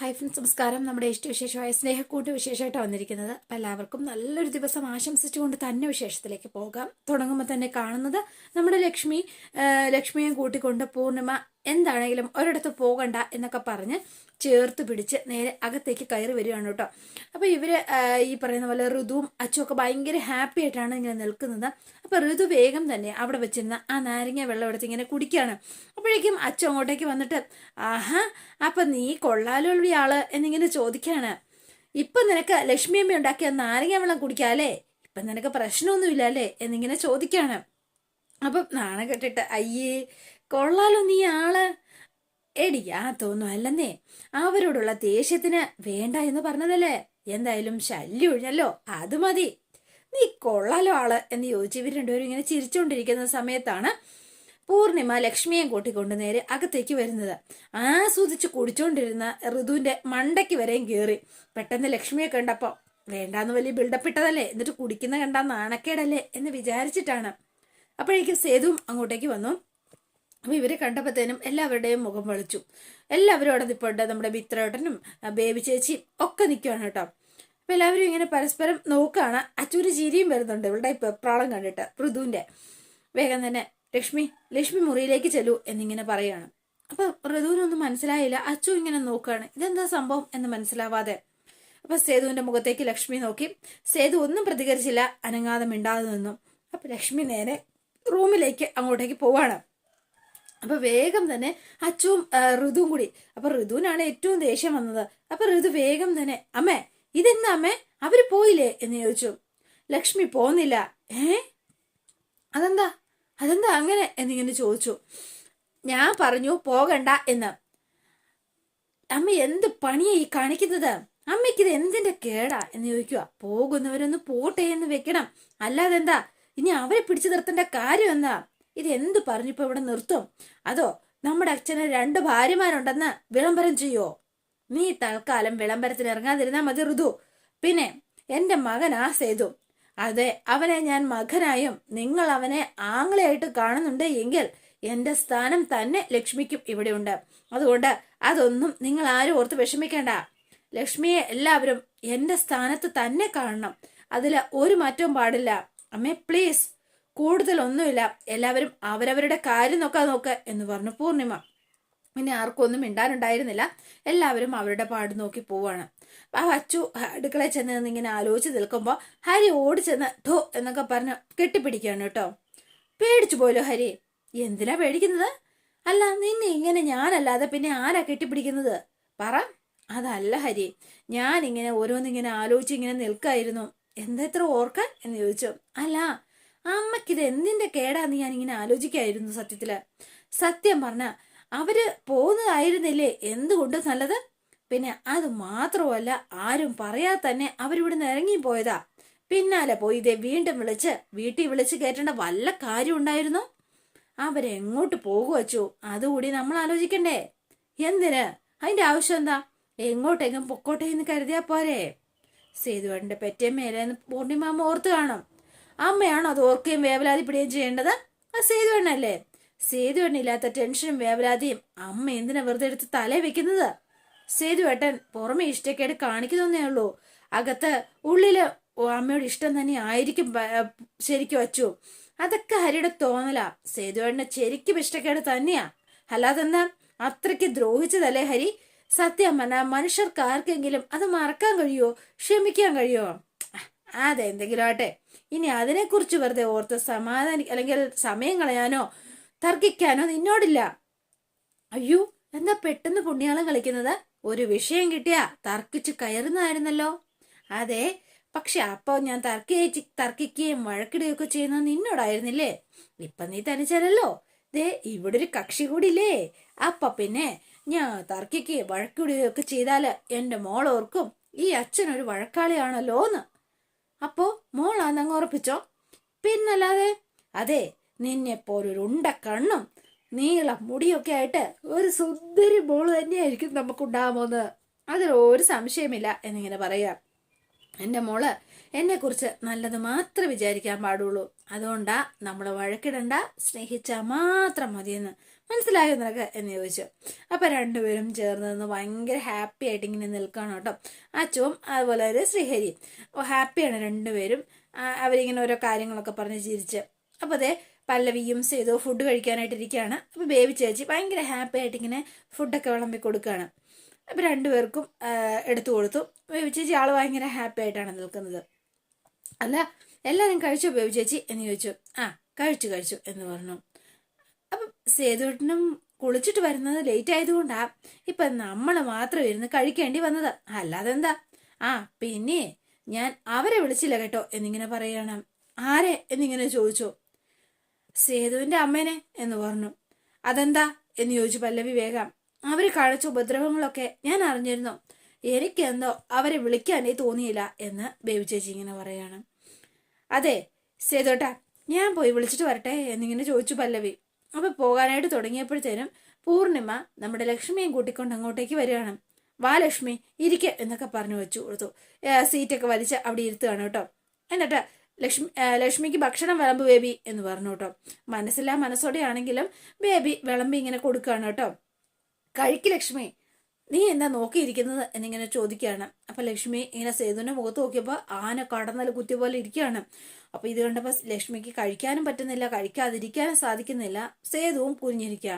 Hi friends നമസ്കാരം. നമ്മുടെ ഇഷ്ടവിശേഷമായ സ്നേഹക്കൂട്ട് വിശേഷമായിട്ടാണ് വന്നിരിക്കുന്നത്. അപ്പം എല്ലാവർക്കും നല്ലൊരു ദിവസം ആശംസിച്ചുകൊണ്ട് തന്നെ വിശേഷത്തിലേക്ക് പോകാം. തുടങ്ങുമ്പോൾ തന്നെ കാണുന്നത് നമ്മുടെ ലക്ഷ്മി ലക്ഷ്മിയെ കൂട്ടിക്കൊണ്ട് പൂർണിമ എന്താണെങ്കിലും ഒരിടത്ത് പോകണ്ട എന്നൊക്കെ പറഞ്ഞ് ചേർത്ത് പിടിച്ച് നേരെ അകത്തേക്ക് കയറി വരികയാണ് കേട്ടോ. അപ്പോൾ ഇവർ ഈ പറയുന്ന പോലെ ഋതുവും അച്ചും ഒക്കെ ഭയങ്കര ഹാപ്പി ആയിട്ടാണ് ഇങ്ങനെ നിൽക്കുന്നത്. അപ്പോൾ ഋതു വേഗം തന്നെ അവിടെ വെച്ചിരുന്ന ആ നാരങ്ങ വെള്ളം എടുത്ത് ഇങ്ങനെ കുടിക്കുകയാണ്. അപ്പോഴേക്കും അച്ചു അങ്ങോട്ടേക്ക് വന്നിട്ട് ആഹാ അപ്പം നീ കൊള്ളാലോ ആൾ എന്നിങ്ങനെ ചോദിക്കാണ് ഇപ്പൊ നിനക്ക് ലക്ഷ്മിയമ്മ ഉണ്ടാക്കിയ നാരങ്ങ വെള്ളം കുടിക്കാല്ലേ ഇപ്പൊ നിനക്ക് പ്രശ്നമൊന്നുമില്ല അല്ലേ? എന്നിങ്ങനെ ചോദിക്കാണ് അപ്പം നാണം കെട്ടിട്ട് അയ്യേ കൊള്ളാലോ നീ ആൾ. എടി ആ തോന്നു അല്ലെന്നേ അവരോടുള്ള ദേഷ്യത്തിന് വേണ്ട എന്ന് പറഞ്ഞതല്ലേ? എന്തായാലും ശല്യം ഒഴിഞ്ഞല്ലോ അത് മതി. നീ കൊള്ളാലോ ആൾ എന്ന് ചോദിച്ച് ഇവർ രണ്ടുപേരും ഇങ്ങനെ ചിരിച്ചുകൊണ്ടിരിക്കുന്ന സമയത്താണ് പൂർണിമ ലക്ഷ്മിയെ കൂട്ടിക്കൊണ്ട് നേരെ അകത്തേക്ക് വരുന്നത്. ആസ്വദിച്ച് കുടിച്ചുകൊണ്ടിരുന്ന ഋതുവിന്റെ മണ്ടയ്ക്ക് വരെയും കയറി പെട്ടെന്ന് ലക്ഷ്മിയെ കണ്ടപ്പോ വേണ്ടാന്ന് വലിയ ബിൽഡപ്പ് ഇട്ടതല്ലേ എന്നിട്ട് കുടിക്കുന്ന കണ്ടാ നാണക്കേടല്ലേ എന്ന് വിചാരിച്ചിട്ടാണ്. അപ്പോഴേക്കും സേതുവും അങ്ങോട്ടേക്ക് വന്നു. അപ്പൊ ഇവരെ കണ്ടപ്പോഴത്തേനും എല്ലാവരുടെയും മുഖം വെളിച്ചു. എല്ലാവരും അവിടെ നിൽപ്പുണ്ട് നമ്മുടെ മിത്രേട്ടനും ബേബി ചേച്ചിയും ഒക്കെ നിൽക്കുകയാണ് കേട്ടോ. അപ്പോൾ എല്ലാവരും ഇങ്ങനെ പരസ്പരം നോക്കുകയാണ് അച്ചൂര് ചിരിയും വരുന്നുണ്ട്. ഇവളുടെ പ്രാളം കണ്ടിട്ട് ഋതുവിന്റെ വേഗം തന്നെ ലക്ഷ്മി ലക്ഷ്മി മുറിയിലേക്ക് ചെല്ലു എന്നിങ്ങനെ പറയാണ്. അപ്പൊ ഋതുവിനൊന്നും മനസ്സിലായില്ല. അച്ചു ഇങ്ങനെ നോക്കുകയാണ് ഇതെന്താ സംഭവം? എന്ന് മനസ്സിലാവാതെ. അപ്പോൾ സേതുവിന്റെ മുഖത്തേക്ക് ലക്ഷ്മി നോക്കി. സേതു ഒന്നും പ്രതികരിച്ചില്ല. അനങ്ങാതെ മിണ്ടാതെ നിന്നു. അപ്പൊ ലക്ഷ്മി നേരെ റൂമിലേക്ക് അങ്ങോട്ടേക്ക് പോവാണ്. അപ്പൊ വേഗം തന്നെ അച്ചുവും ഋതുവും കൂടി. അപ്പൊ ഋതുവിനാണ് ഏറ്റവും ദേഷ്യം വന്നത്. അപ്പൊ ഋതു വേഗം തന്നെ അമ്മേ ഇതെന്താ അമ്മേ? അവർ പോയില്ലേ? എന്ന് ചോദിച്ചു. ലക്ഷ്മി പോന്നില്ല ഏ? അതെന്താ? അതെന്താ അങ്ങനെ? എന്നിങ്ങനെ ചോദിച്ചു. ഞാൻ പറഞ്ഞു പോകണ്ട എന്ന്. അമ്മ എന്ത് പണിയാ ഈ കാണിക്കുന്നത്? അമ്മയ്ക്ക് ഇത് എന്തിന്റെ കേടാ? എന്ന് ചോദിക്കുക. പോകുന്നവരൊന്ന് പോട്ടെ എന്ന് വെക്കണം. അല്ലാതെ എന്താ ഇനി അവരെ പിടിച്ചു നിർത്തേണ്ട കാര്യം എന്താ? ഇത് എന്ത് പറഞ്ഞിപ്പോ ഇവിടെ നിർത്തും? അതോ നമ്മുടെ അച്ഛന് രണ്ട് ഭാര്യമാരുണ്ടെന്ന് വിളംബരം ചെയ്യോ? നീ തൽക്കാലം വിളംബരത്തിന് ഇറങ്ങാതിരുന്നാ മതി ഋതു. പിന്നെ എന്റെ ആ സേതു. അതെ അവനെ ഞാൻ മകനായും നിങ്ങൾ അവനെ ആങ്ങളെയായിട്ട് കാണുന്നുണ്ട് എങ്കിൽ എന്റെ സ്ഥാനം തന്നെ ലക്ഷ്മിക്കും ഇവിടെയുണ്ട്. അതുകൊണ്ട് അതൊന്നും നിങ്ങൾ ആരും ഓർത്ത് വിഷമിക്കേണ്ട. ലക്ഷ്മിയെ എല്ലാവരും എന്റെ സ്ഥാനത്ത് തന്നെ കാണണം. അതിൽ ഒരു മാറ്റവും പാടില്ല. അമ്മേ പ്ലീസ് കൂടുതലൊന്നുമില്ല. എല്ലാവരും അവരവരുടെ കാര്യം നോക്കാൻ നോക്ക് എന്ന് പറഞ്ഞു പൂർണിമ. പിന്നെ ആർക്കും ഒന്നും മിണ്ടാനുണ്ടായിരുന്നില്ല. എല്ലാവരും അവരുടെ പാട് നോക്കി പോവാണ്. ആ അച്ചു അടുക്കളയിൽ ചെന്ന് ഇങ്ങനെ ആലോചിച്ച് നിൽക്കുമ്പോൾ ഹരി ഓടി ചെന്ന് ഠോ എന്നൊക്കെ പറഞ്ഞ് കെട്ടിപ്പിടിക്കുകയാണ് കേട്ടോ. പേടിച്ചു പോയല്ലോ ഹരി. എന്തിനാ പേടിക്കുന്നത്? അല്ല നിന്നെ ഇങ്ങനെ ഞാനല്ലാതെ പിന്നെ ആരാ കെട്ടിപ്പിടിക്കുന്നത്? പറ. അതല്ല ഹരി. ഞാൻ ഇങ്ങനെ ഓരോന്നിങ്ങനെ ആലോചിച്ച് ഇങ്ങനെ നിൽക്കായിരുന്നു. എന്താ ഇത്ര ഓർക്കാൻ? എന്ന് ചോദിച്ചു. അല്ല അമ്മക്കിത് എന്തിന്റെ കേടാന്ന് ഞാൻ ഇങ്ങനെ ആലോചിക്കായിരുന്നു സത്യത്തിൽ. സത്യം പറഞ്ഞ അവർ പോകുന്നതായിരുന്നില്ലേ? എന്തുകൊണ്ടും നല്ലത്? പിന്നെ അത് മാത്രമല്ല ആരും പറയാതെ തന്നെ അവരിവിടുന്ന് ഇറങ്ങിപ്പോയതാ. പിന്നാലെ പോയി ഇതേ വീണ്ടും വിളിച്ച് വീട്ടിൽ വിളിച്ച് കയറ്റേണ്ട വല്ല കാര്യം ഉണ്ടായിരുന്നു? അവരെങ്ങോട്ട് പോകുക അതുകൂടി നമ്മൾ ആലോചിക്കണ്ടേ. എന്തിന്? അതിന്റെ ആവശ്യം എന്താ? എങ്ങോട്ടെങ്കിലും പൊക്കോട്ടെ എന്ന് കരുതിയാ പോരെ. സേതുവേട്ടന്റെ പെറ്റമ്മേലെന്ന് പൂർണിമാമ ഓർത്ത് കാണും. അമ്മയാണോ അത് ഓർക്കുകയും വേവലാതിപ്പെടുകയും ചെയ്യേണ്ടത്? ആ സേതുവേണ്ണല്ലേ ഇല്ലാത്ത ടെൻഷനും വേവലാതിയും അമ്മ എന്തിനാ വെറുതെ എടുത്ത് തലേ വെക്കുന്നത്? സേതുവേട്ടൻ പുറമെ ഇഷ്ടക്കേട് കാണിക്കുന്നേ ഉള്ളൂ. അകത്ത് ഉള്ളിൽ അമ്മയുടെ ഇഷ്ടം തന്നെ ആയിരിക്കും ശരിക്കും വച്ചു അതൊക്കെ ഹരിയുടെ തോന്നലാ. സേതുവേട്ടന് ശരിക്കും ഇഷ്ടക്കേട് തന്നെയാ. അല്ലാതെന്താ? അത്രയ്ക്ക് ദ്രോഹിച്ചതല്ലേ ഹരി? സത്യം പറഞ്ഞാൽ മനുഷ്യർക്ക് ആർക്കെങ്കിലും അത് മറക്കാൻ കഴിയുമോ ക്ഷമിക്കാൻ കഴിയുമോ അതെന്തെങ്കിലും ആട്ടെ ഇനി അതിനെക്കുറിച്ച് വെറുതെ ഓർത്ത് സമാധാനി അല്ലെങ്കിൽ സമയം കളയാനോ തർക്കിക്കാനോ നിന്നോടില്ല. അയ്യോ എന്താ പെട്ടെന്ന് പുണ്യാളം കളിക്കുന്നത്? ഒരു വിഷയം കിട്ടിയാ തർക്കിച്ച് കയറുന്നതായിരുന്നല്ലോ. അതെ പക്ഷെ അപ്പോൾ ഞാൻ തർക്കി തർക്കിക്കുകയും വഴക്കിടുകയൊക്കെ ചെയ്യുന്നത് നിന്നോടായിരുന്നില്ലേ? ഇപ്പൊ നീ തനിച്ചല്ലോ ദേ ഇവിടെ ഒരു കക്ഷി കൂടിയില്ലേ? അപ്പൊ പിന്നെ ഞാൻ തർക്കിക്കുകയും വഴക്കിടുകയൊക്കെ ചെയ്താൽ എന്റെ മോൾ ഓർക്കും ഈ അച്ഛനൊരു വഴക്കാളിയാണല്ലോ എന്ന് അപ്പോ മോളാന്നങ്ങ് ഉറപ്പിച്ചോ? പിന്നല്ലാതെ അതെ നിന്നെ പോലൊരു ഉണ്ട കണ്ണും നീളം മുടിയൊക്കെ ആയിട്ട് ഒരു സുന്ദരി മോൾ തന്നെയായിരിക്കും നമുക്കുണ്ടാകുമോന്ന് അതിൽ ഒരു സംശയമില്ല എന്നിങ്ങനെ പറയാം. എന്റെ മോൾ എന്നെക്കുറിച്ച് നല്ലത് മാത്രം വിചാരിക്കാൻ പാടുള്ളൂ. അതുകൊണ്ടാ നമ്മൾ വഴക്കിടണ്ട സ്നേഹിച്ചാൽ മാത്രം മതിയെന്ന് മനസ്സിലായോ നിനക്ക്? എന്ന് ചോദിച്ചു. അപ്പൊ രണ്ടുപേരും ചേർന്ന് നിന്ന് ഭയങ്കര ഹാപ്പി ആയിട്ട് ഇങ്ങനെ നിൽക്കണം കേട്ടോ. അച്ചുവും അതുപോലെ ഒരു ശ്രീഹരി ഓ ഹാപ്പിയാണ് രണ്ടുപേരും. അവരിങ്ങനെ ഓരോ കാര്യങ്ങളൊക്കെ പറഞ്ഞ് ചിരിച്ച്. അപ്പൊ അതെ പല്ലവിയും ചെയ്തു ഫുഡ് കഴിക്കാനായിട്ട് ഇരിക്കുകയാണ്. അപ്പൊ ബേബി ചേച്ചി ഭയങ്കര ഹാപ്പി ആയിട്ട് ഇങ്ങനെ ഫുഡൊക്കെ വിളമ്പി കൊടുക്കുകയാണ്. അപ്പൊ രണ്ടുപേർക്കും എടുത്തു കൊടുത്തു. ബേബി ചേച്ചി ആൾ ഭയങ്കര ഹാപ്പി ആയിട്ടാണ് നിൽക്കുന്നത്. അല്ല എല്ലാവരും കഴിച്ചോ ബേബി ചേച്ചി? എന്ന് ചോദിച്ചു. ആ കഴിച്ചു കഴിച്ചു എന്ന് പറഞ്ഞു. സേതുവേട്ടനും കുളിച്ചിട്ട് വരുന്നത് ലേറ്റ് ആയതുകൊണ്ടാ. ഇപ്പൊ നമ്മൾ മാത്രം ഇരുന്ന് കഴിക്കേണ്ടി വന്നത്. അല്ലാതെ എന്താ ആ പിന്നെ ഞാൻ അവരെ വിളിച്ചില്ല കേട്ടോ എന്നിങ്ങനെ പറയണം. ആരെ എന്നിങ്ങനെ ചോദിച്ചു? സേതുവിന്റെ അമ്മേനെ എന്ന് പറഞ്ഞു. അതെന്താ എന്ന് ചോദിച്ചു പല്ലവി വേഗം. അവർ കാണിച്ച ഉപദ്രവങ്ങളൊക്കെ ഞാൻ അറിഞ്ഞിരുന്നു. എനിക്കെന്തോ അവരെ വിളിക്കാനേ തോന്നിയില്ല എന്ന് ബേബി ചേച്ചി ഇങ്ങനെ പറയാണ്. അതെ സേതോട്ടാ ഞാൻ പോയി വിളിച്ചിട്ട് വരട്ടെ എന്നിങ്ങനെ ചോദിച്ചു പല്ലവി. അപ്പൊ പോകാനായിട്ട് തുടങ്ങിയപ്പോഴത്തേനും പൂർണിമ നമ്മുടെ ലക്ഷ്മിയും കൂട്ടിക്കൊണ്ട് അങ്ങോട്ടേക്ക് വരികയാണ്. വാ ലക്ഷ്മി ഇരിക്ക എന്നൊക്കെ പറഞ്ഞു വെച്ചു കൊടുത്തു. സീറ്റൊക്കെ വലിച്ച് അവിടെ ഇരുത്തുകയാണ് കേട്ടോ. എന്നിട്ട് ലക്ഷ്മി ലക്ഷ്മിക്ക് ഭക്ഷണം വിളമ്പ് ബേബി എന്ന് പറഞ്ഞു കേട്ടോ. മനസ്സില്ലാ മനസ്സോടെയാണെങ്കിലും ബേബി വിളമ്പി ഇങ്ങനെ കൊടുക്കുകയാണ് കേട്ടോ. കഴിക്ക് ലക്ഷ്മി നീ എന്താ നോക്കിയിരിക്കുന്നത് എന്നിങ്ങനെ ചോദിക്കുകയാണ്. അപ്പൊ ലക്ഷ്മി ഇങ്ങനെ സേതുവിന്റെ മുഖത്ത് നോക്കിയപ്പോ ആന കടന്നൽ കുത്തി പോലെ ഇരിക്കുകയാണ്. അപ്പൊ ഇത് കണ്ടപ്പോ ലക്ഷ്മിക്ക് കഴിക്കാനും പറ്റുന്നില്ല കഴിക്കാതിരിക്കാനും സാധിക്കുന്നില്ല. സേതുവും കുനിഞ്ഞിരിക്കുക.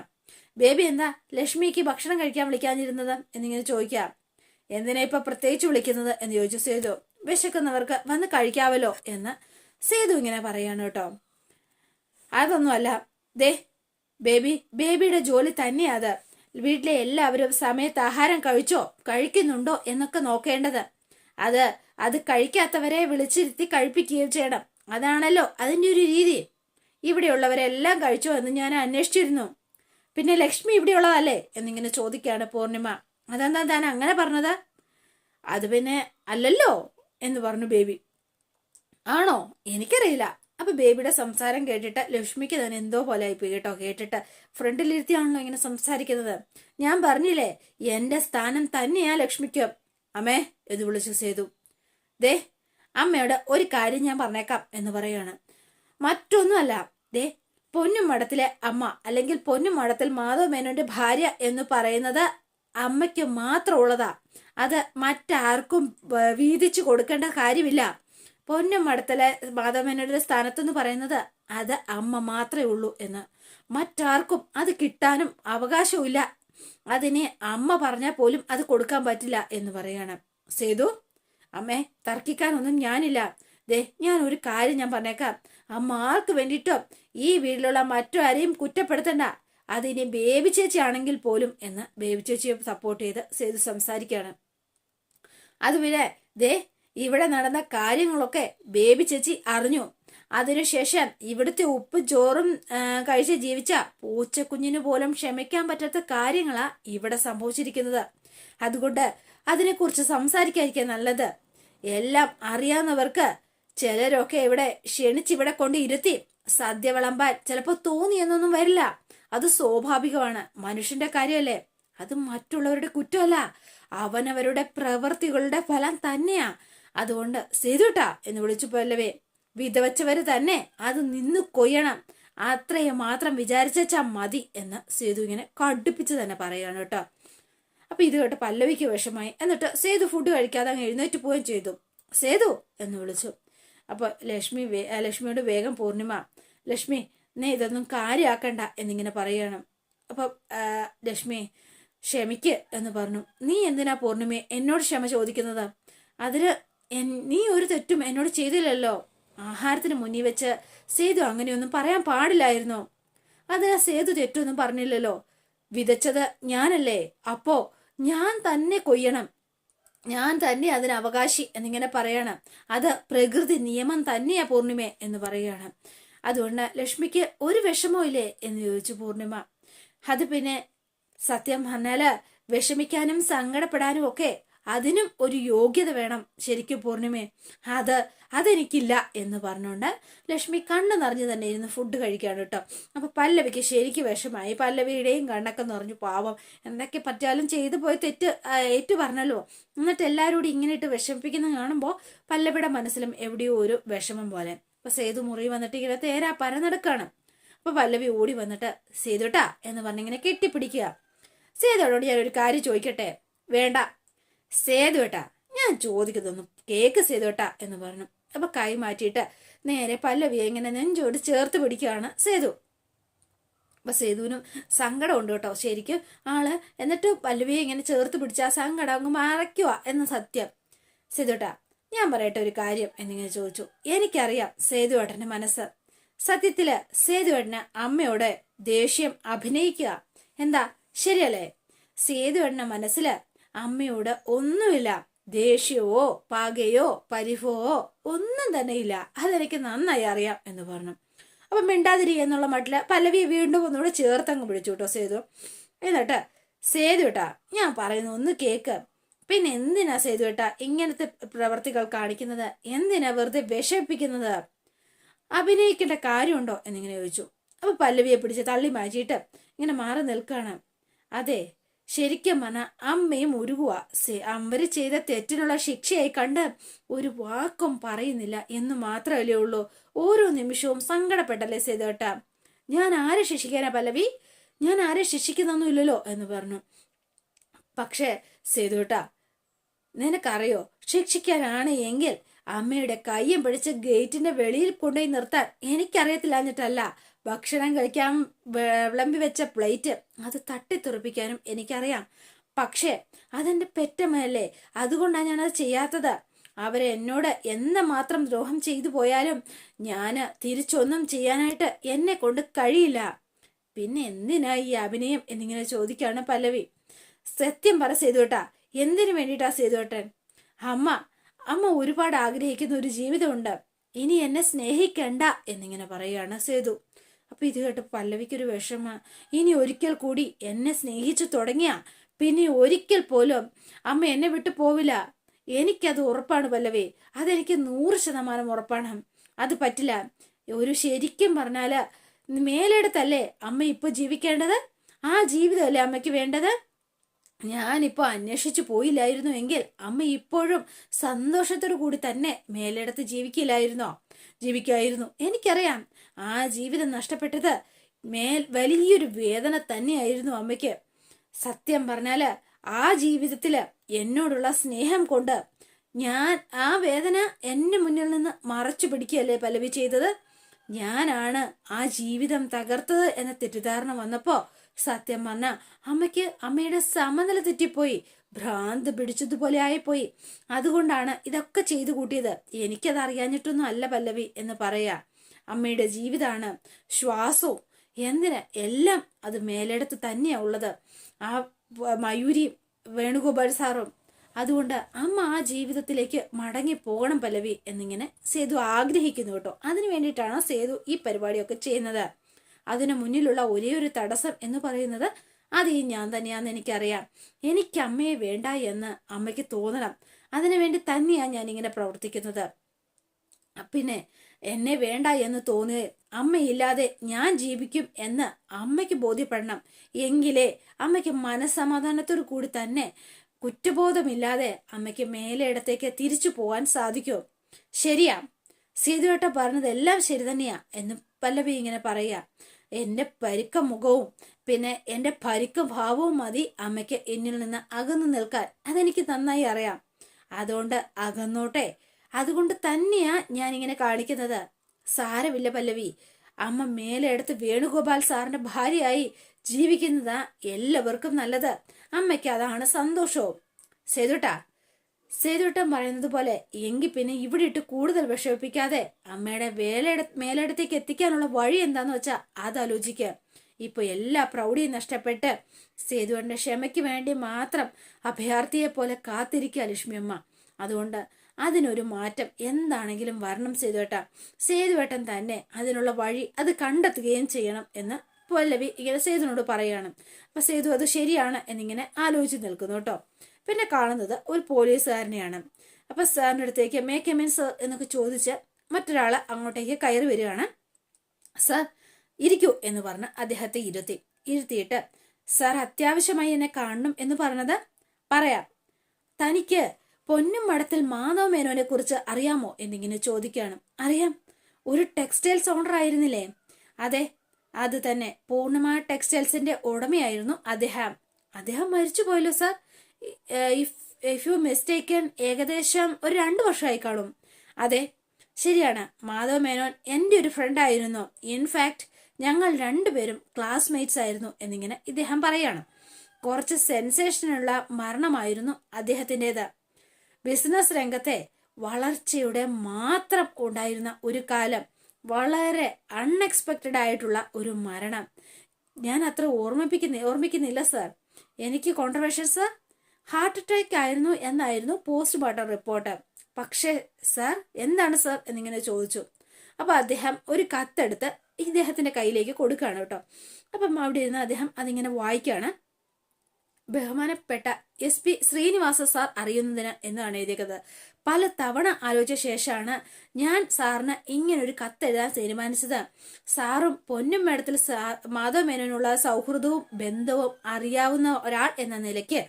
ബേബി എന്താ ലക്ഷ്മിക്ക് ഭക്ഷണം കഴിക്കാൻ വിളിക്കാനിരുന്നത് എന്നിങ്ങനെ ചോദിക്കാം എന്തിനാ ഇപ്പൊ പ്രത്യേകിച്ച് വിളിക്കുന്നത് എന്ന് ചോദിച്ചു സേതു. വിശക്കുന്നവർക്ക് വന്ന് കഴിക്കാവല്ലോ എന്ന് സേതു ഇങ്ങനെ പറയാണ് കേട്ടോ. അതൊന്നുമല്ല. ദേ ബേബി ബേബിയുടെ ജോലി തന്നെയാ അത്. വീട്ടിലെ എല്ലാവരും സമയത്ത് ആഹാരം കഴിച്ചോ കഴിക്കുന്നുണ്ടോ എന്നൊക്കെ നോക്കേണ്ടത്. അത് അത് കഴിക്കാത്തവരെ വിളിച്ചിരുത്തി കഴിപ്പിക്കുകയും ചെയ്യണം. അതാണല്ലോ അതിന്റെ ഒരു രീതി. ഇവിടെയുള്ളവരെല്ലാം കഴിച്ചോ എന്ന് ഞാൻ അന്വേഷിച്ചിരുന്നു. പിന്നെ ലക്ഷ്മി ഇവിടെയുള്ളതല്ലേ എന്നിങ്ങനെ ചോദിക്കുകയാണ് പൂർണിമ. അതെന്താ താൻ അങ്ങനെ പറഞ്ഞത്? അത് പിന്നെ അല്ലല്ലോ എന്ന് പറഞ്ഞു ബേബി. ആണോ? എനിക്കറിയില്ല. അപ്പൊ ബേബിയുടെ സംസാരം കേട്ടിട്ട് ലക്ഷ്മിക്ക് തന്നെ എന്തോ പോലെ ആയിപ്പോയി കേട്ടോ. കേട്ടിട്ട് ഫ്രണ്ടിലിരുത്തിയാണല്ലോ ഇങ്ങനെ സംസാരിക്കുന്നത്. ഞാൻ പറഞ്ഞില്ലേ എന്റെ സ്ഥാനം തന്നെയാ ലക്ഷ്മിക്ക്. അമ്മേ എന്ന് വിളിച്ചു സേതു. ദേ അമ്മയോട് ഒരു കാര്യം ഞാൻ പറഞ്ഞേക്കാം എന്ന് പറയാണ് മറ്റൊന്നുമല്ല ദേ പൊന്നും മഠത്തിലെ അമ്മ അല്ലെങ്കിൽ പൊന്നും മഠത്തിൽ മാധവ മേനോന്റെ ഭാര്യ എന്ന് പറയുന്നത് അമ്മയ്ക്ക് മാത്രമുള്ളതാ. അത് മറ്റാർക്കും വീതിച്ചു കൊടുക്കേണ്ട കാര്യമില്ല. പൊന്നും മടത്തലെ മാധവമേനോന്റെ സ്ഥാനത്തെന്ന് പറയുന്നത് അത് അമ്മ മാത്രമേ ഉള്ളൂ എന്ന്. മറ്റാർക്കും അത് കിട്ടാനും അവകാശമില്ല അതിനെ അമ്മ പറഞ്ഞാൽ പോലും അത് കൊടുക്കാൻ പറ്റില്ല എന്ന് പറയാണ്. സേതു അമ്മേ തർക്കിക്കാനൊന്നും ഞാനില്ല. ദേ ഞാൻ ഒരു കാര്യം ഞാൻ പറഞ്ഞേക്കാം. അമ്മ ആർക്ക് വേണ്ടിയിട്ടോ ഈ വീട്ടിലുള്ള മറ്റു ആരെയും കുറ്റപ്പെടുത്തണ്ട അതിനി ബേബി ചേച്ചി ആണെങ്കിൽ പോലും എന്ന് ബേബി ചേച്ചിയെ സപ്പോർട്ട് ചെയ്ത് സേതു സംസാരിക്കുകയാണ്. അതുപോലെ ദേ ഇവിടെ നടന്ന കാര്യങ്ങളൊക്കെ ബേബി ചേച്ചി അറിഞ്ഞു. അതിനുശേഷം ഇവിടുത്തെ ഉപ്പ് ചോറും കഴിച്ച് ജീവിച്ച പൂച്ചക്കുഞ്ഞിനു പോലും ക്ഷമിക്കാൻ പറ്റാത്ത കാര്യങ്ങളാ ഇവിടെ സംഭവിച്ചിരിക്കുന്നത്. അതുകൊണ്ട് അതിനെക്കുറിച്ച് സംസാരിക്കാതിരിക്കാൻ നല്ലത്. എല്ലാം അറിയാവുന്നവർക്ക് ചിലരൊക്കെ ഇവിടെ ക്ഷണിച്ചിവിടെ കൊണ്ട് ഇരുത്തി സദ്യ വിളമ്പാൻ ചിലപ്പോൾ തോന്നിയെന്നൊന്നും വരില്ല. അത് സ്വാഭാവികമാണ്. മനുഷ്യന്റെ കാര്യമല്ലേ? അത് മറ്റുള്ളവരുടെ കുറ്റമല്ല. അവനവരുടെ പ്രവൃത്തികളുടെ ഫലം തന്നെയാ. അതുകൊണ്ട് സേതുട്ടാ എന്ന് വിളിച്ചു പല്ലവേ. വിധവച്ചവര് തന്നെ അത് നിന്ന് കൊയ്യണം. അത്രയും മാത്രം വിചാരിച്ചാ മതി എന്ന് സേതു ഇങ്ങനെ കടുപ്പിച്ച് തന്നെ പറയുകയാണ് കേട്ടോ. അപ്പൊ ഇത് കേട്ട് പല്ലവിക്ക് വിഷമായി. എന്നിട്ട് സേതു ഫുഡ് കഴിക്കാതെ അങ്ങ് എഴുന്നേറ്റ് പോവുകയും ചെയ്തു. സേതു എന്ന് വിളിച്ചു. അപ്പൊ ലക്ഷ്മി ലക്ഷ്മിയോട് വേഗം പൂർണിമ ലക്ഷ്മി നീ ഇതൊന്നും കാര്യമാക്കണ്ട എന്നിങ്ങനെ പറയാണ് അപ്പൊ ലക്ഷ്മി ക്ഷമിക്ക് എന്ന് പറഞ്ഞു. നീ എന്തിനാ പൂർണിമയെ എന്നോട് ക്ഷമ ചോദിക്കുന്നത്? അതിന് നീ ഒരു തെറ്റും എന്നോട് ചെയ്തില്ലല്ലോ. ആഹാരത്തിന് മുന്നിൽ വെച്ച് സേതു അങ്ങനെയൊന്നും പറയാൻ പാടില്ലായിരുന്നു. അത് സേതു തെറ്റൊന്നും പറഞ്ഞില്ലല്ലോ. വിതച്ചത് ഞാനല്ലേ. അപ്പോ ഞാൻ തന്നെ കൊയ്യണം. ഞാൻ തന്നെ അതിന് അവകാശി എന്നിങ്ങനെ പറയണം. അത് പ്രകൃതി നിയമം തന്നെയാ പൂർണിമ എന്ന് പറയുകയാണ്. അതുകൊണ്ട് ലക്ഷ്മിക്ക് ഒരു വിഷമവും ഇല്ലേ എന്ന് ചോദിച്ചു പൂർണിമ അത് പിന്നെ സത്യം പറഞ്ഞാൽ വിഷമിക്കാനും സങ്കടപ്പെടാനും ഒക്കെ അതിനും ഒരു യോഗ്യത വേണം ശരിക്കും പൂർണിമേ. അത് അതെനിക്കില്ല എന്ന് പറഞ്ഞുകൊണ്ട് ലക്ഷ്മി കണ്ണ് നിറഞ്ഞു തന്നെ ഇരുന്ന് ഫുഡ് കഴിക്കുകയാണ് കേട്ടോ. അപ്പൊ പല്ലവിക്ക് ശരിക്കും വിഷമായി പല്ലവിയുടെയും കണ്ണൊക്കെ നിറഞ്ഞു. പാവം എന്തൊക്കെ പറ്റിയാലും ചെയ്തു പോയി തെറ്റ് ഏറ്റു പറഞ്ഞല്ലോ. എന്നിട്ട് എല്ലാവരോടും ഇങ്ങനെ ഇട്ട് വിഷമിപ്പിക്കുന്ന കാണുമ്പോൾ പല്ലവിയുടെ മനസ്സിലും എവിടെയോ ഒരു വിഷമം പോലെ. അപ്പൊ സേതു മുറി വന്നിട്ട് ഇങ്ങനെ തേരാ പരന്നെടുക്കാണ് അപ്പൊ പല്ലവി ഓടി വന്നിട്ട് സേതുട്ടാ എന്ന് പറഞ്ഞിങ്ങനെ കെട്ടിപ്പിടിക്കുക. സേതുവിനോട് ഞാൻ ഒരു കാര്യം ചോദിക്കട്ടെ? വേണ്ട സേതുവേട്ടാ ഞാൻ ചോദിക്കുന്നൊന്നും കേക്ക് സേതുവേട്ടാ എന്ന് പറഞ്ഞു. അപ്പൊ കൈ മാറ്റിയിട്ട് നേരെ പല്ലവിയെ ഇങ്ങനെ നെഞ്ചോട് ചേർത്ത് പിടിക്കുകയാണ് സേതു. അപ്പൊ സേതുവിനും സങ്കടം ഉണ്ട് കേട്ടോ. ശരിക്കും ആൾ എന്നിട്ട് പല്ലവിയെ ഇങ്ങനെ ചേർത്ത് പിടിച്ചാ സങ്കടം അങ്ങ് മറയ്ക്കുക എന്ന സത്യം. സേതുട്ടാ ഞാൻ പറയട്ടെ ഒരു കാര്യം എന്നിങ്ങനെ ചോദിച്ചു. എനിക്കറിയാം സേതുവേട്ടന്റെ മനസ്സ്. സത്യത്തിൽ സേതുവേട്ടന് അമ്മയോട് ദേഷ്യം അഭിനയിക്കുക. എന്താ? ശരിയല്ലേ? സേതുവേട്ടന്റെ മനസ്സിൽ അമ്മയോട് ഒന്നുമില്ല. ദേഷ്യമോ പകയോ പരിഭവോ ഒന്നും തന്നെ ഇല്ല. അതെനിക്ക് നന്നായി അറിയാം എന്ന് പറഞ്ഞു. അപ്പൊ മിണ്ടാതിരി എന്നുള്ള മട്ടിൽ പല്ലവി വീണ്ടും ഒന്നുകൂടെ ചേർത്തങ്ങ് പിടിച്ചു കേട്ടോ സേതു. എന്നിട്ട് സേതു ഏട്ടാ ഞാൻ പറയുന്നു ഒന്ന് കേക്ക്. പിന്നെ എന്തിനാ സേതു ഏട്ടാ ഇങ്ങനത്തെ പ്രവർത്തികൾ കാണിക്കുന്നത്? എന്തിനാ വെറുതെ വിഷമിപ്പിക്കുന്നത്? അഭിനയിക്കേണ്ട കാര്യമുണ്ടോ? എന്നിങ്ങനെ ചോദിച്ചു. അപ്പൊ പല്ലവിയെ പിടിച്ച് തള്ളി മാറ്റിയിട്ട് ഇങ്ങനെ മാറി നിൽക്കുകയാണ്. അതെ ശരിക്കും പറഞ്ഞാൽ അമ്മയും ഉരുകുക അവർ ചെയ്ത തെറ്റിനുള്ള ശിക്ഷയായി കണ്ട് ഒരു വാക്കും പറയുന്നില്ല എന്ന് മാത്രമല്ലേ ഉള്ളൂ. ഓരോ നിമിഷവും സങ്കടപ്പെട്ടല്ലേ സേതേട്ട ഞാൻ ആരെ ശിക്ഷിക്കാനാ പല്ലവി? ഞാൻ ആരെ ശിക്ഷിക്കുന്നൊന്നുമില്ലല്ലോ എന്ന് പറഞ്ഞു. പക്ഷേ സേതുട്ട നിനക്കറിയോ? ശിക്ഷിക്കാനാണ് എങ്കിൽ അമ്മയുടെ കയ്യും പിടിച്ച് ഗേറ്റിന്റെ വെളിയിൽ കൊണ്ടുപോയി നിർത്താൻ എനിക്കറിയത്തില്ലാഞ്ഞിട്ടല്ല. ഭക്ഷണം കഴിക്കാൻ വിളമ്പി വെച്ച പ്ലേറ്റ് അത് തട്ടിത്തെറിപ്പിക്കാനും എനിക്കറിയാം. പക്ഷേ അതെന്റെ പെറ്റമ്മയല്ലേ? അതുകൊണ്ടാണ് ഞാനത് ചെയ്യാത്തത്. അവരെ എന്നോട് എന്ന മാത്രം ദ്രോഹം ചെയ്തു പോയാലും ഞാൻ തിരിച്ചൊന്നും ചെയ്യാനായിട്ട് എന്നെ കൊണ്ട് കഴിയില്ല. പിന്നെ എന്തിനാ ഈ അഭിനയം എന്നിങ്ങനെ ചോദിക്കുകയാണ് പല്ലവി. സത്യം പറ സേതുവേട്ടാ എന്തിനു വേണ്ടിയിട്ടാ സേതുവേട്ടൻ? അമ്മ അമ്മ ഒരുപാട് ആഗ്രഹിക്കുന്ന ഒരു ജീവിതമുണ്ട്. ഇനി എന്നെ സ്നേഹിക്കണ്ട എന്നിങ്ങനെ പറയുകയാണ് സേതു. അപ്പൊ ഇത് കേട്ട് പല്ലവിക്കൊരു വിഷമ. ഇനി ഒരിക്കൽ കൂടി എന്നെ സ്നേഹിച്ചു തുടങ്ങിയ പിന്നെ ഒരിക്കൽ പോലും അമ്മ എന്നെ വിട്ടു പോവില്ല. എനിക്കത് ഉറപ്പാണ് പല്ലവി. അതെനിക്ക് നൂറ് ശതമാനം ഉറപ്പാണ്. അത് പറ്റില്ല. ഒരു ശരിക്കും പറഞ്ഞാൽ മേലെടുത്തല്ലേ അമ്മ ഇപ്പൊ ജീവിക്കേണ്ടത്? ആ ജീവിതമല്ലേ അമ്മയ്ക്ക് വേണ്ടത്? ഞാനിപ്പോ അന്വേഷിച്ചു പോയില്ലായിരുന്നു എങ്കിൽ അമ്മ ഇപ്പോഴും സന്തോഷത്തോടു കൂടി തന്നെ മേലെടുത്ത് ജീവിക്കില്ലായിരുന്നോ? ജീവിക്കായിരുന്നു. എനിക്കറിയാം ആ ജീവിതം നഷ്ടപ്പെട്ടത് മേൽ വലിയൊരു വേദന തന്നെയായിരുന്നു അമ്മയ്ക്ക്. സത്യം പറഞ്ഞാൽ ആ ജീവിതത്തിൽ എന്നോടുള്ള സ്നേഹം കൊണ്ട് ഞാൻ ആ വേദന എന്റെ മുന്നിൽ നിന്ന് മറച്ചു പിടിക്കുകയല്ലേ പലവി ചെയ്തത്? ഞാനാണ് ആ ജീവിതം തകർത്തത് എന്ന തെറ്റിദ്ധാരണ വന്നപ്പോ സത്യം പറഞ്ഞ അമ്മയ്ക്ക് അമ്മയുടെ സമനില തെറ്റിപ്പോയി. ഭ്രാന്ത് പിടിച്ചതുപോലെ ആയിപ്പോയി. അതുകൊണ്ടാണ് ഇതൊക്കെ ചെയ്തു കൂട്ടിയത്. എനിക്കത് അറിയാഞ്ഞിട്ടൊന്നും അല്ല പല്ലവി എന്ന് പറയാ. അമ്മയുടെ ജീവിതമാണ് ശ്വാസവും. എന്തിന്? എല്ലാം അത് മേലെടുത്ത് തന്നെയാ ഉള്ളത്. ആ മയൂരി വേണുഗോപാൽ സാറും. അതുകൊണ്ട് അമ്മ ആ ജീവിതത്തിലേക്ക് മടങ്ങി പോകണം പല്ലവി എന്നിങ്ങനെ സേതു ആഗ്രഹിക്കുന്നു കേട്ടോ. അതിനു വേണ്ടിയിട്ടാണ് സേതു ഈ പരിപാടിയൊക്കെ ചെയ്യുന്നത്. അതിനു മുന്നിലുള്ള ഒരേ ഒരു തടസ്സം എന്ന് പറയുന്നത് അത് ഈ ഞാൻ തന്നെയാന്ന് എനിക്കറിയാം. എനിക്ക് അമ്മയെ വേണ്ട എന്ന് അമ്മയ്ക്ക് തോന്നണം. അതിനുവേണ്ടി തന്നെയാണ് ഞാൻ ഇങ്ങനെ പ്രവർത്തിക്കുന്നത്. പിന്നെ എന്നെ വേണ്ട എന്ന് തോന്നുക അമ്മയില്ലാതെ ഞാൻ ജീവിക്കും എന്ന് അമ്മയ്ക്ക് ബോധ്യപ്പെടണം. എങ്കിലേ അമ്മയ്ക്ക് മനസ്സമാധാനത്തോടു കൂടി തന്നെ കുറ്റബോധമില്ലാതെ അമ്മയ്ക്ക് മേലെയിടത്തേക്ക് തിരിച്ചു പോവാൻ സാധിക്കൂ. ശരിയാ. സീതുവേട്ട പറഞ്ഞതെല്ലാം ശരി തന്നെയാ എന്ന് പല്ലവി ഇങ്ങനെ പറയാ എന്റെ പരിക്ക മുഖവും പിന്നെ എന്റെ പരിക്ക ഭാവവും മതി അമ്മയ്ക്ക് എന്നിൽ നിന്ന് അകന്നു നിൽക്കാൻ. അതെനിക്ക് നന്നായി അറിയാം. അതുകൊണ്ട് അകന്നോട്ടെ. അതുകൊണ്ട് തന്നെയാ ഞാൻ ഇങ്ങനെ കാണിക്കുന്നത്. സാരമില്ല പല്ലവി. അമ്മ മേലെ എടുത്ത് വേണുഗോപാൽ സാറിന്റെ ഭാര്യയായി ജീവിക്കുന്നതാ എല്ലാവർക്കും നല്ലത്. അമ്മയ്ക്ക് അതാണ് സന്തോഷവും. സേതുട്ടാ സേതുട്ടൻ പറയുന്നത് പോലെ എങ്കിൽ പിന്നെ ഇവിടെ ഇട്ട് കൂടുതൽ വിഷമിപ്പിക്കാതെ അമ്മയുടെ വേലയുടെ മേലടത്തേക്ക് എത്തിക്കാനുള്ള വഴി എന്താന്ന് വെച്ചാ അതാലോചിക്കുക ഇപ്പൊ എല്ലാ പ്രൗഢിയും നഷ്ടപ്പെട്ട് സേതുവന്റെ ക്ഷമയ്ക്ക് വേണ്ടി മാത്രം അഭയാർത്ഥിയെ പോലെ കാത്തിരിക്കുക ലക്ഷ്മിയമ്മ അതുകൊണ്ട് അതിനൊരു മാറ്റം എന്താണെങ്കിലും വരണം സേതുവേട്ട സേതുവേട്ടൻ തന്നെ അതിനുള്ള വഴി അത് കണ്ടെത്തുകയും ചെയ്യണം എന്ന് പല്ലവി ഇങ്ങനെ സേതുവിനോട് പറയുകയാണ്. അപ്പൊ സേതു അത് ശരിയാണ് എന്നിങ്ങനെ ആലോചിച്ച് നിൽക്കുന്നു കേട്ടോ. പിന്നെ കാണുന്നത് ഒരു പോലീസുകാരനെയാണ്. അപ്പൊ സാറിന്റെ അടുത്തേക്ക് മേക്ക് എ സർ എന്നൊക്കെ ചോദിച്ച് മറ്റൊരാൾ അങ്ങോട്ടേക്ക് കയറി വരികയാണ്. സർ ഇരിക്കൂ എന്ന് പറഞ്ഞ് അദ്ദേഹത്തെ ഇരുത്തി. ഇരുത്തിയിട്ട് സാർ അത്യാവശ്യമായി എന്നെ കാണണം എന്ന് പറഞ്ഞത്? പറയാം. തനിക്ക് പൊന്നും മടത്തിൽ മാധവ മേനോനെ കുറിച്ച് അറിയാമോ എന്നിങ്ങനെ ചോദിക്കുകയാണ്. അറിയാം. ഒരു ടെക്സ്റ്റൈൽസ് ഓണർ ആയിരുന്നില്ലേ? അതെ അത് തന്നെ. പൂർണമായ ടെക്സ്റ്റൈൽസിന്റെ ഉടമയായിരുന്നു അദ്ദേഹം. അദ്ദേഹം മരിച്ചു പോയല്ലോ sir. If if you mistaken ഏകദേശം ഒരു രണ്ട് വർഷമായി കാണും അതെ ശരിയാണ്. മാധവ മേനോൻ എന്റെ ഒരു ഫ്രണ്ട് ആയിരുന്നു. ഇൻഫാക്ട് ഞങ്ങൾ രണ്ടുപേരും ക്ലാസ്മേറ്റ്സ് ആയിരുന്നു എന്നിങ്ങനെ ഇദ്ദേഹം പറയാണ്. കുറച്ച് സെൻസേഷനുള്ള മരണമായിരുന്നു അദ്ദേഹത്തിന്റെത് ബിസിനസ് രംഗത്തെ വളർച്ചയുടെ മാത്രം ഉണ്ടായിരുന്ന ഒരു കാലം വളരെ അൺഎക്സ്പെക്റ്റഡ് ആയിട്ടുള്ള ഒരു മരണം. ഞാൻ അത്ര ഓർമ്മിപ്പിക്കുന്ന ഓർമ്മിക്കുന്നില്ല സർ എനിക്ക് കോൺട്രവേഷൻ സർ ഹാർട്ട് അറ്റാക്ക് ആയിരുന്നു എന്നായിരുന്നു പോസ്റ്റ് പോസ്റ്റ്മോർട്ടം റിപ്പോർട്ട് പക്ഷേ സർ എന്താണ് സർ എന്നിങ്ങനെ ചോദിച്ചു. അപ്പോൾ അദ്ദേഹം ഒരു കത്തെടുത്ത് ഇദ്ദേഹത്തിന്റെ കയ്യിലേക്ക് കൊടുക്കുകയാണ് കേട്ടോ. അപ്പം അവിടെ ഇരുന്ന് അദ്ദേഹം അതിങ്ങനെ വായിക്കുകയാണ്. ബഹുമാനപ്പെട്ട എസ് പി ശ്രീനിവാസ സാർ അറിയുന്നതിന് എന്നാണ് എഴുതിയത് പല തവണ ആലോചിച്ച ശേഷമാണ് ഞാൻ സാറിന് ഇങ്ങനൊരു കത്തെഴുതാൻ തീരുമാനിച്ചത്. സാറും പൊന്നും മേടത്തിൽ മാധവ മേനോനുള്ള സൗഹൃദവും ബന്ധവും അറിയാവുന്ന ഒരാൾ എന്ന നിലയ്ക്ക്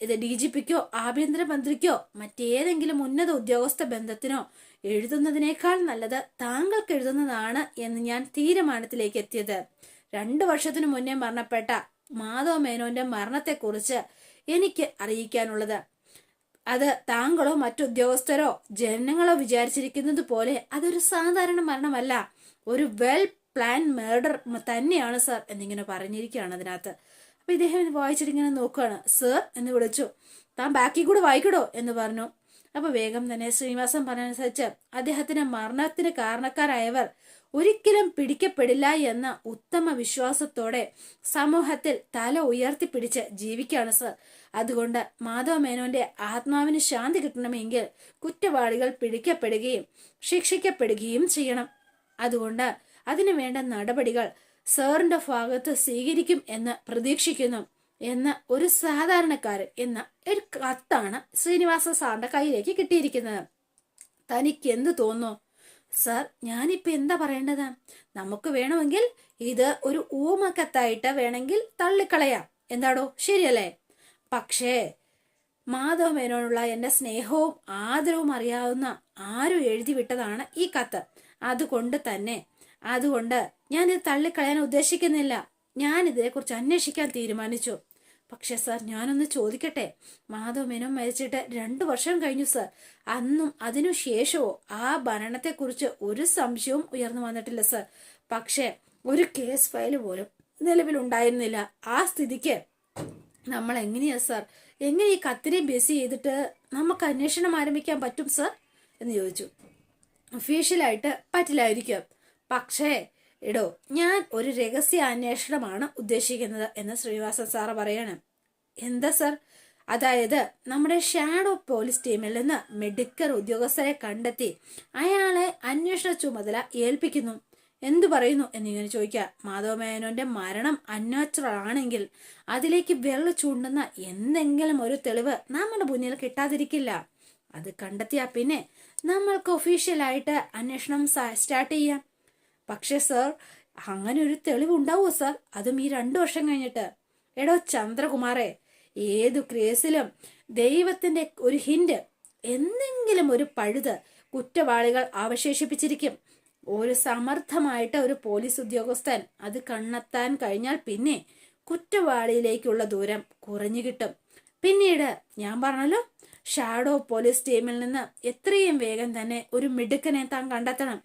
ഇത് ഡി ജി പിക്കോ ആഭ്യന്തരമന്ത്രിക്കോ മറ്റേതെങ്കിലും ഉന്നത ഉദ്യോഗസ്ഥ ബന്ധത്തിനോ എഴുതുന്നതിനേക്കാൾ നല്ലത് താങ്കൾക്ക് എഴുതുന്നതാണ് എന്ന് ഞാൻ തീരുമാനത്തിലേക്ക് എത്തിയത്. രണ്ടു വർഷത്തിനു മുന്നേ മരണപ്പെട്ട മാധവ മേനോന്റെ മരണത്തെക്കുറിച്ച് എനിക്ക് അറിയിക്കാനുള്ളത്. അത് താങ്കളോ മറ്റുദ്യോഗസ്ഥരോ ജനങ്ങളോ വിചാരിച്ചിരിക്കുന്നത് പോലെ അതൊരു സാധാരണ മരണമല്ല. ഒരു വെൽ പ്ലാൻ മേർഡർ തന്നെയാണ് സർ എന്നിങ്ങനെ പറഞ്ഞിരിക്കുകയാണ് അതിനകത്ത്. അപ്പൊ ഇദ്ദേഹം വായിച്ചിട്ട് ഇങ്ങനെ നോക്കുകയാണ്. സർ എന്ന് വിളിച്ചു. താൻ ബാക്കി കൂടെ വായിക്കടോ എന്ന് പറഞ്ഞു. അപ്പൊ വേഗം തന്നെ ശ്രീനിവാസൻ പറഞ്ഞനുസരിച്ച് അദ്ദേഹത്തിന്റെ മരണത്തിന് കാരണക്കാരായവർ ഒരിക്കലും പിടിക്കപ്പെടില്ല എന്ന ഉത്തമ വിശ്വാസത്തോടെ സമൂഹത്തിൽ തല ഉയർത്തിപ്പിടിച്ച് ജീവിക്കുകയാണ് സർ. അതുകൊണ്ട് മാധവ മേനോന്റെ ആത്മാവിന് ശാന്തി കിട്ടണമെങ്കിൽ കുറ്റവാളികൾ പിടിക്കപ്പെടുകയും ശിക്ഷിക്കപ്പെടുകയും ചെയ്യണം. അതുകൊണ്ട് അതിനു വേണ്ട നടപടികൾ സാറിന്റെ ഭാഗത്ത് സ്വീകരിക്കും എന്ന് പ്രതീക്ഷിക്കുന്നു എന്ന ഒരു സാധാരണക്കാരൻ എന്ന ഒരു കത്താണ് ശ്രീനിവാസ സാറിന്റെ കയ്യിലേക്ക് കിട്ടിയിരിക്കുന്നത്. തനിക്ക് എന്ത് തോന്നുന്നു? സർ ഞാനിപ്പോ എന്താ പറയേണ്ടത്? നമുക്ക് വേണമെങ്കിൽ ഇത് ഒരു ഊമക്കത്തായിട്ട് വേണമെങ്കിൽ തള്ളിക്കളയാം. എന്താടോ? ശരിയല്ലേ? പക്ഷേ മാധവ മേനോനുള്ള എന്റെ സ്നേഹവും ആദരവും അറിയാവുന്ന ആരും എഴുതി വിട്ടതാണ് ഈ കത്ത്. അതുകൊണ്ട് തന്നെ അതുകൊണ്ട് ഞാനിത് തള്ളിക്കളയാൻ ഉദ്ദേശിക്കുന്നില്ല. ഞാൻ ഇതിനെക്കുറിച്ച് അന്വേഷിക്കാൻ തീരുമാനിച്ചു. പക്ഷെ സാർ ഞാനൊന്ന് ചോദിക്കട്ടെ? മാധവ് മേനോൻ മരിച്ചിട്ട് രണ്ടു വർഷം കഴിഞ്ഞു സാർ. അന്നും അതിനു ശേഷവും ആ ഭരണത്തെക്കുറിച്ച് ഒരു സംശയവും ഉയർന്നു വന്നിട്ടില്ല സാർ. പക്ഷേ ഒരു കേസ് ഫയൽ പോലും നിലവിൽ ഉണ്ടായിരുന്നില്ല ആ സ്ഥിതിക്ക് നമ്മൾ എങ്ങനെയാ സാർ? എങ്ങനെ ഈ കത്തിനെ ബേസ് ചെയ്തിട്ട് നമുക്ക് അന്വേഷണം ആരംഭിക്കാൻ പറ്റും സാർ? എന്ന് ചോദിച്ചു. ഒഫീഷ്യലായിട്ട് പറ്റില്ലായിരിക്കും. പക്ഷേ എടോ ഞാൻ ഒരു രഹസ്യ അന്വേഷണമാണ് ഉദ്ദേശിക്കുന്നത് എന്ന് ശ്രീനിവാസൻ സാറ് പറയാണ്. എന്താ സർ? അതായത് നമ്മുടെ ഷാഡോ പോലീസ് ടീമിൽ നിന്ന് മെഡിക്കൽ ഉദ്യോഗസ്ഥരെ കണ്ടെത്തി അയാളെ അന്വേഷണ ചുമതല ഏൽപ്പിക്കുന്നു. എന്തു പറയുന്നു എന്നിങ്ങനെ ചോദിക്കുക. മാധവ മേനോന്റെ മരണം അൺനാച്ചുറൽ ആണെങ്കിൽ അതിലേക്ക് വെള്ളം ചൂണ്ടുന്ന എന്തെങ്കിലും ഒരു തെളിവ് നമ്മുടെ മുന്നിൽ കിട്ടാതിരിക്കില്ല. അത് കണ്ടെത്തിയാ പിന്നെ നമ്മൾക്ക് ഒഫീഷ്യലായിട്ട് അന്വേഷണം സ്റ്റാർട്ട് ചെയ്യാം. പക്ഷേ സർ അങ്ങനെ ഒരു തെളിവ് ഉണ്ടാവുമോ സർ? അതും ഈ രണ്ടു വർഷം കഴിഞ്ഞിട്ട്. എടോ ചന്ദ്രകുമാറെ ഏതു കേസിലും ദൈവത്തിന്റെ ഒരു ഹിന്റ് എന്തെങ്കിലും ഒരു പഴുത് കുറ്റവാളികൾ അവശേഷിപ്പിച്ചിരിക്കും. ഒരു സമർത്ഥമായിട്ട് ഒരു പോലീസ് ഉദ്യോഗസ്ഥൻ അത് കണ്ടെത്താൻ കഴിഞ്ഞാൽ പിന്നെ കുറ്റവാളിയിലേക്കുള്ള ദൂരം കുറഞ്ഞു കിട്ടും. പിന്നീട് ഞാൻ പറഞ്ഞല്ലോ ഷാഡോ പോലീസ് ടീമിൽ നിന്ന് എത്രയും വേഗം തന്നെ ഒരു മിടുക്കനെ താൻ കണ്ടെത്തണം.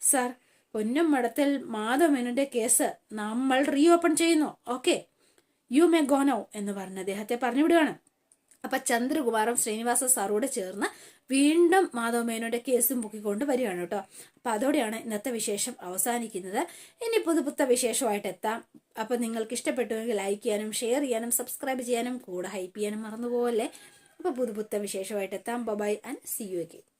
സാർ പൊന്നും മടത്തിൽ മാധവനുന്റെ കേസ് നമ്മൾ റീ ഓപ്പൺ ചെയ്യുന്നു. ഓക്കെ. യു മേ ഗോ ഗോനോ എന്ന് പറഞ്ഞ് അദ്ദേഹത്തെ പറഞ്ഞു വിടുകയാണ് അപ്പൊ ചന്ദ്രകുമാറും ശ്രീനിവാസ സാറോട് ചേർന്ന് വീണ്ടും മാധവ മേനോന്റെ കേസും പൊക്കിക്കൊണ്ട് വരികയാണ് കേട്ടോ. അപ്പൊ അതോടെയാണ് ഇന്നത്തെ വിശേഷം അവസാനിക്കുന്നത്. ഇനി പുതുപുത്ത വിശേഷമായിട്ട് എത്താം. അപ്പൊ നിങ്ങൾക്ക് ഇഷ്ടപ്പെട്ടുവെങ്കിൽ ലൈക്ക് ചെയ്യാനും ഷെയർ ചെയ്യാനും സബ്സ്ക്രൈബ് ചെയ്യാനും കൂടെ ഹൈപ്പ് ചെയ്യാനും മറന്നുപോകല്ലേ? അപ്പൊ പുതുപുത്ത വിശേഷമായിട്ട് എത്താം. Bye and see you again